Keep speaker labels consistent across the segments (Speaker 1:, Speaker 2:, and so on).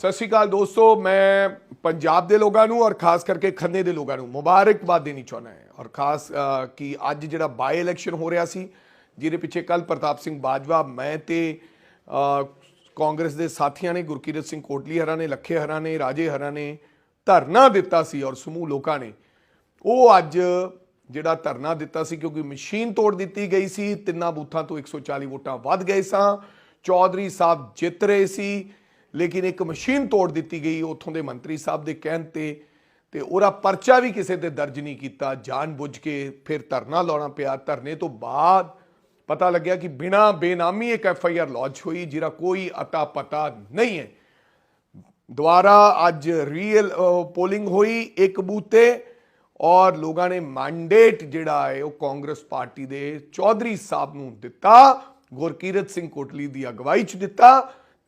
Speaker 1: ਸਤਿ ਸ਼੍ਰੀ ਅਕਾਲ ਦੋਸਤੋ, ਮੈਂ ਪੰਜਾਬ ਦੇ ਲੋਕਾਂ ਨੂੰ ਔਰ ਖਾਸ ਕਰਕੇ ਖੰਨੇ ਦੇ ਲੋਕਾਂ ਨੂੰ ਮੁਬਾਰਕਬਾਦ ਦੇਣੀ ਚਾਹੁੰਦਾ ਹਾਂ। ਔਰ ਖਾਸ ਕਿ ਅੱਜ ਜਿਹੜਾ ਬਾਈ ਇਲੈਕਸ਼ਨ ਹੋ ਰਿਹਾ ਸੀ, ਜਿਹਦੇ ਪਿੱਛੇ ਕੱਲ ਪ੍ਰਤਾਪ ਸਿੰਘ ਬਾਜਵਾ, ਮੈਂ ਤੇ ਕਾਂਗਰਸ ਦੇ ਸਾਥੀਆਂ ਨੇ, ਗੁਰਕੀਰਤ ਸਿੰਘ ਕੋਟਲੀ ਹਰਾਂ ਨੇ, ਲੱਖੇ ਹਰਾਂ ਨੇ, ਰਾਜੇ ਹਰਾਂ ਨੇ ਧਰਨਾ ਦਿੱਤਾ ਸੀ ਔਰ ਸਮੂਹ ਲੋਕਾਂ ਨੇ। ਉਹ ਅੱਜ ਜਿਹੜਾ ਧਰਨਾ ਦਿੱਤਾ ਸੀ, ਕਿਉਂਕਿ ਮਸ਼ੀਨ ਤੋੜ ਦਿੱਤੀ ਗਈ ਸੀ, ਤਿੰਨਾਂ ਬੂਥਾਂ ਤੋਂ 140 ਵੋਟਾਂ ਵੱਧ ਗਏ ਸਾਂ। ਚੌਧਰੀ ਸਾਹਿਬ ਜਿੱਤ ਰਹੇ ਸੀ। ਲੇਕਿਨ ਇੱਕ ਮਸ਼ੀਨ ਤੋੜ ਦਿੱਤੀ ਗਈ ਉੱਥੋਂ ਦੇ ਮੰਤਰੀ ਸਾਹਿਬ ਦੇ ਕਹਿਣ ਤੇ ਤੇ ਉਹਦਾ ਪਰਚਾ ਵੀ ਕਿਸੇ ਤੇ ਦਰਜ ਨਹੀਂ ਕੀਤਾ। ਜਾਣ ਬੁੱਝ ਕੇ ਫਿਰ ਧਰਨਾ ਲਾਉਣਾ ਪਿਆ। ਧਰਨੇ ਤੋਂ ਬਾਅਦ ਪਤਾ ਲੱਗਿਆ ਕਿ ਬਿਨਾ ਬੇਨਾਮੀ ਇੱਕ ਐਫ ਆਈ ਆਰ ਲਾਂਚ ਹੋਈ, ਜਿਹਦਾ ਕੋਈ ਅਤਾ ਪਤਾ ਨਹੀਂ ਹੈ। ਦੁਆਰਾ ਅੱਜ ਰੀਅਲ ਪੋਲਿੰਗ ਹੋਈ ਇੱਕ ਬੂਥ ਤੇ ਔਰ ਲੋਕਾਂ ਨੇ ਮੈਂਡੇਟ ਜਿਹੜਾ ਹੈ, ਉਹ ਕਾਂਗਰਸ ਪਾਰਟੀ ਦੇ ਚੌਧਰੀ ਸਾਹਿਬ ਨੂੰ ਦਿੱਤਾ। ਗੁਰਕੀਰਤ ਸਿੰਘ ਕੋਟਲੀ ਦੀ ਅਗਵਾਈ 'ਚ ਦਿੱਤਾ।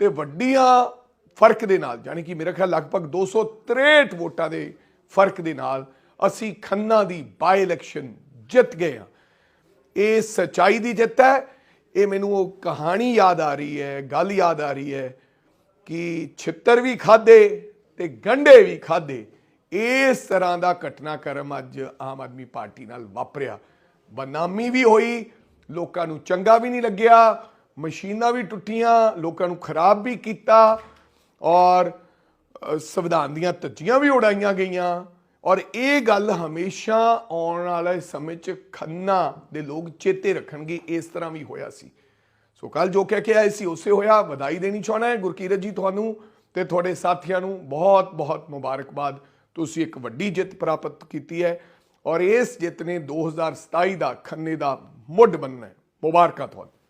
Speaker 1: ਤੇ ਵੱਡੀਆਂ ਫ਼ਰਕ ਦੇ ਨਾਲ ਯਾਨੀ ਕਿ ਮੇਰਾ ਖਿਆਲ ਲਗਭਗ 263 ਵੋਟਾਂ ਦੇ ਫ਼ਰਕ ਦੇ ਨਾਲ ਅਸੀਂ ਖੰਨਾ ਦੀ ਬਾਈ ਇਲੈਕਸ਼ਨ ਜਿੱਤ ਗਏ ਹਾਂ। ਇਹ ਸਚਾਈ ਦੀ ਜਿੱਤ ਹੈ। ਇਹ ਮੈਨੂੰ ਉਹ ਕਹਾਣੀ ਯਾਦ ਆ ਰਹੀ ਹੈ, ਗੱਲ ਯਾਦ ਆ ਰਹੀ ਹੈ ਕਿ ਛਿੱਤਰ ਵੀ ਖਾਦੇ ਤੇ ਗੰਡੇ ਵੀ ਖਾਦੇ ਇਸ ਤਰ੍ਹਾਂ ਦਾ ਘਟਨਾਕ੍ਰਮ ਅੱਜ ਆਮ ਆਦਮੀ ਪਾਰਟੀ ਨਾਲ ਵਾਪਰਿਆ। ਬਨਾਮੀ ਵੀ ਹੋਈ, ਲੋਕਾਂ ਨੂੰ ਚੰਗਾ ਵੀ ਨਹੀਂ ਲੱਗਿਆ ਮਸ਼ੀਨਾਂ ਵੀ ਟੁੱਟੀਆਂ, ਲੋਕਾਂ ਨੂੰ ਖਰਾਬ ਵੀ ਕੀਤਾ ਔਰ ਸੰਵਿਧਾਨ ਦੀਆਂ ਧੱਜੀਆਂ ਵੀ ਉਡਾਈਆਂ ਗਈਆਂ। ਔਰ ਇਹ ਗੱਲ ਹਮੇਸ਼ਾ ਆਉਣ ਵਾਲੇ ਸਮੇਂ 'ਚ ਖੰਨਾ ਦੇ ਲੋਕ ਚੇਤੇ ਰੱਖਣਗੇ, ਇਸ ਤਰ੍ਹਾਂ ਵੀ ਹੋਇਆ ਸੀ। ਸੋ ਕੱਲ ਜੋ ਕਹਿ ਕੇ ਆਏ ਸੀ, ਉਸੇ ਹੋਇਆ, ਵਧਾਈ ਦੇਣੀ ਚਾਹਣਾ ਹੈ ਗੁਰਕੀਰਤ ਜੀ ਤੁਹਾਨੂੰ ਤੇ ਤੁਹਾਡੇ ਸਾਥੀਆਂ ਨੂੰ ਬਹੁਤ ਬਹੁਤ ਮੁਬਾਰਕਬਾਦ। ਤੁਸੀਂ ਇੱਕ ਵੱਡੀ ਜਿੱਤ ਪ੍ਰਾਪਤ ਕੀਤੀ ਹੈ ਔਰ ਇਸ ਜਿੱਤ ਨੇ 2027 ਦਾ ਖੰਨੇ ਦਾ ਮੁੱਢ ਬੰਨਣਾ ਹੈ। ਮੁਬਾਰਕਾਂ ਤੁਹਾਨੂੰ।